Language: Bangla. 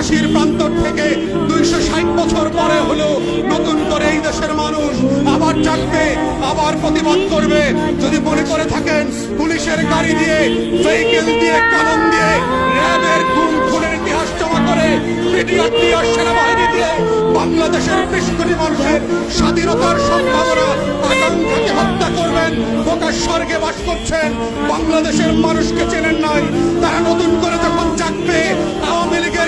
কাশির প্রান্তর থেকে দুইশো ষাট বছর পরে হলো নতুন করে এই দেশের মানুষ আবার জাগবে, আবার প্রতিবাদ করবে। যদি মনে করে থাকেন, পুলিশের গাড়ি দিয়ে ভেহিকেল দিয়ে, কানন দিয়ে, র্যাবের খুন খুনের ইতিহাস জমা করে দিয়ে সেনাবাহিনী দিয়ে বাংলাদেশের বিশ কোটি মানুষের স্বাধীনতার সম্ভাবনা, আকাঙ্ক্ষাকে হত্যা করবেন, প্রকাশ স্বর্গে বাস করছেন, বাংলাদেশের মানুষকে